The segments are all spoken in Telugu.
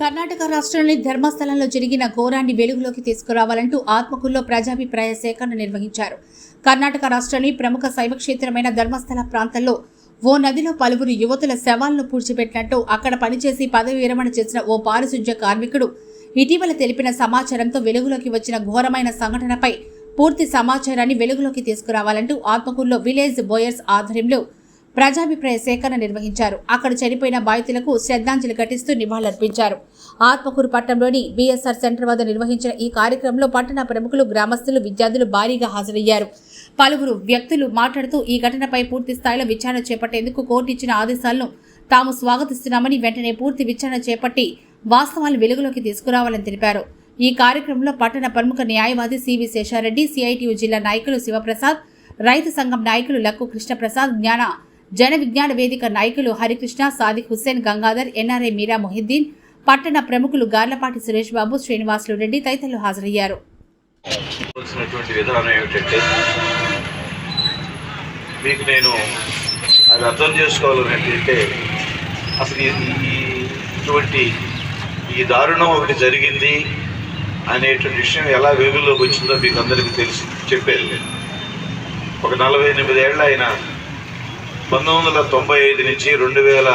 కర్ణాటక రాష్ట్రంలోని ధర్మస్థలంలో జరిగిన ఘోరాన్ని వెలుగులోకి తీసుకురావాలంటూ ఆత్మకూరులో ప్రజాభిప్రాయ సేకరణ నిర్వహించారు. కర్ణాటక రాష్ట్రంలోని ప్రముఖ శైవ క్షేత్రమైన ధర్మస్థల ప్రాంతంలో ఓ నదిలో పలువురు యువతుల శవాలను పూడ్చిపెట్టినట్టు అక్కడ పనిచేసి పదవి విరమణ చేసిన ఓ పారిశుధ్య కార్మికుడు ఇటీవల తెలిపిన సమాచారంతో వెలుగులోకి వచ్చిన ఘోరమైన సంఘటనపై పూర్తి సమాచారాన్ని వెలుగులోకి తీసుకురావాలంటూ ఆత్మకూరులో విలేజ్ బోయర్స్ ఆధ్వర్యంలో ప్రజాభిప్రాయ సేకరణ నిర్వహించారు. అక్కడ చనిపోయిన బాధితులకు శ్రద్ధాంజలి ఘటిస్తూ నివాళులర్పించారు. ఆత్మకూరు పట్టణంలోని బీఎస్ఆర్ సెంటర్ వద్ద నిర్వహించిన ఈ కార్యక్రమంలో పట్టణ ప్రముఖులు గ్రామస్తులు విద్యార్థులు భారీగా హాజరయ్యారు. పలువురు వ్యక్తులు మాట్లాడుతూ ఈ ఘటనపై పూర్తి స్థాయిలో విచారణ చేపట్టేందుకు కోర్టు ఇచ్చిన ఆదేశాలను తాము స్వాగతిస్తున్నామని వెంటనే పూర్తి విచారణ చేపట్టి వాస్తవాలను వెలుగులోకి తీసుకురావాలని తెలిపారు. ఈ కార్యక్రమంలో పట్టణ ప్రముఖ న్యాయవాది సివి శేషారెడ్డి సిఐటియు జిల్లా నాయకులు శివప్రసాద్ రైతు సంఘం నాయకులు లక్కు కృష్ణప్రసాద్ జ్ఞాన జన విజ్ఞాన వేదిక నాయకులు హరికృష్ణ సాదిక్ హుస్సేన్ గంగాధర్ ఎన్ఆర్ఐ మీరా మొహిద్దీన్ పట్టణ ప్రముఖులు గార్లపాటి సురేష్ బాబు శ్రీనివాసులు రెడ్డి తదితరులు హాజరయ్యారు. మీకు నేను అది అర్థం చేసుకోవాలని ఏంటంటే అసలు ఇటువంటి ఈ దారుణం ఒకటి జరిగింది అనేటువంటి విషయం ఎలా వెలుగులోకి వచ్చిందో మీకు అందరికీ తెలిసి చెప్పేది ఒక నలభై ఎనిమిది ఏళ్ళ ఆయన పంతొమ్మిది వందల తొంభై ఐదు నుంచి రెండు వేల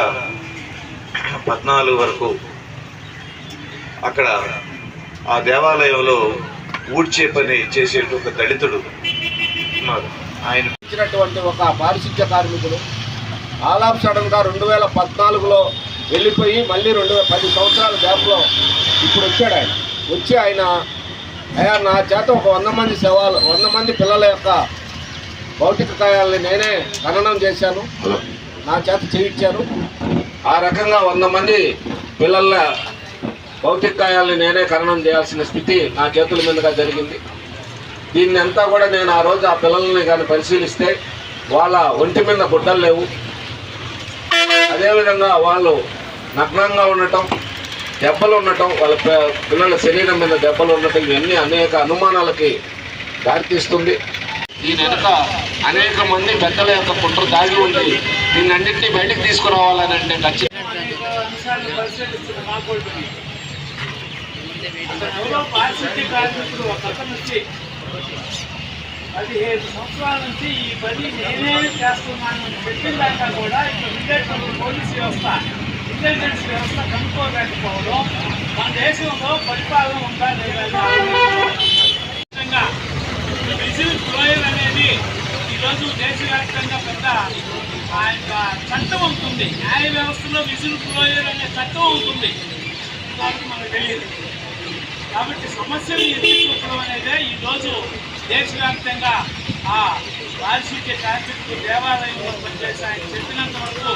పద్నాలుగు వరకు అక్కడ ఆ దేవాలయంలో ఊడ్చే పని చేసే ఒక దళితుడు ఉన్నారు ఆయన ఇచ్చినటువంటి ఒక పారిశుద్ధ్య కార్మికుడు ఆలాప్ సడన్గా రెండు వేల పద్నాలుగులో వెళ్ళిపోయి మళ్ళీ రెండు వేల పది సంవత్సరాల గ్యాప్లో ఇప్పుడు వచ్చాడు ఆయన. వచ్చి ఆయన అయ్యా నా చేత ఒక వంద మంది శవాలు వంద మంది పిల్లల యొక్క భౌతిక కాయాలని నేనే ఖననం చేశాను. నా చేత చేయించాను ఆ రకంగా వంద మంది పిల్లల భౌతిక కాయాలని నేనే ఖననం చేయాల్సిన స్థితి నా చేతుల మీదుగా జరిగింది. దీన్ని అంతా కూడా నేను ఆ రోజు ఆ పిల్లల్ని కానీ పరిశీలిస్తే వాళ్ళ ఒంటి మీద గుడ్డలు లేవు. అదేవిధంగా వాళ్ళు నగ్నంగా ఉండటం దెబ్బలు ఉండటం వాళ్ళ పిల్లల శరీరం మీద దెబ్బలు ఉండటం ఇవన్నీ అనేక అనుమానాలకి దారితీస్తుంది. దీని వెనుక అనేక మంది పెద్దల యొక్క కుట్ర దాగి ఉంది దీన్ని అన్నింటినీ బయటకు తీసుకురావాలని అంటే ఖచ్చితంగా పదిహేను సంవత్సరాల నుంచి ఈ పని నేనే చేస్తున్నాను అని చెప్పిన దాకా కూడా ఇక్కడ ఉండేటువంటి పోలీస్ వ్యవస్థ ఇంటెలిజెన్స్ వ్యవస్థ కనుక్కోలేకపోవడం మన దేశంలో పరిపాలన ఉందా లేదా ముఖ్యంగా విజిల్ ఫ్లోయర్ అనేది ఈరోజు దేశవ్యాప్తంగా పెద్ద ఆ యొక్క చట్టం ఉంటుంది న్యాయ వ్యవస్థలో విజిల్ ఫ్లోయర్ అనే చట్టం ఉంటుంది కాబట్టి మనకు తెలియదు. కాబట్టి సమస్యలు ఎత్తి అనేదే ఈరోజు దేశవ్యాప్తంగా ఆ పారిశుద్ధ్య కార్యక్రమం దేవాలయంలో పనిచేసి ఆయన చెప్పినంత వరకు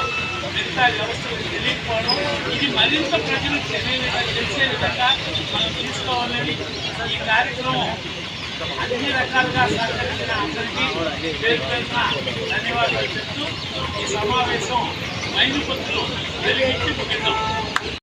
మిగతా వ్యవస్థలకు తెలియకపోవడం ఇది మరింత ప్రజలకు తెలియ తెలిసే విధంగా మనం తీసుకోవాలని ఈ కార్యక్రమం అన్ని రకాలుగా సహకరించిన అందరికీ పేరు పేరున ధన్యవాదాలు చెప్తూ ఈ సమావేశం మైలు పొత్తులు వెలిగించి ముగిద్దాం.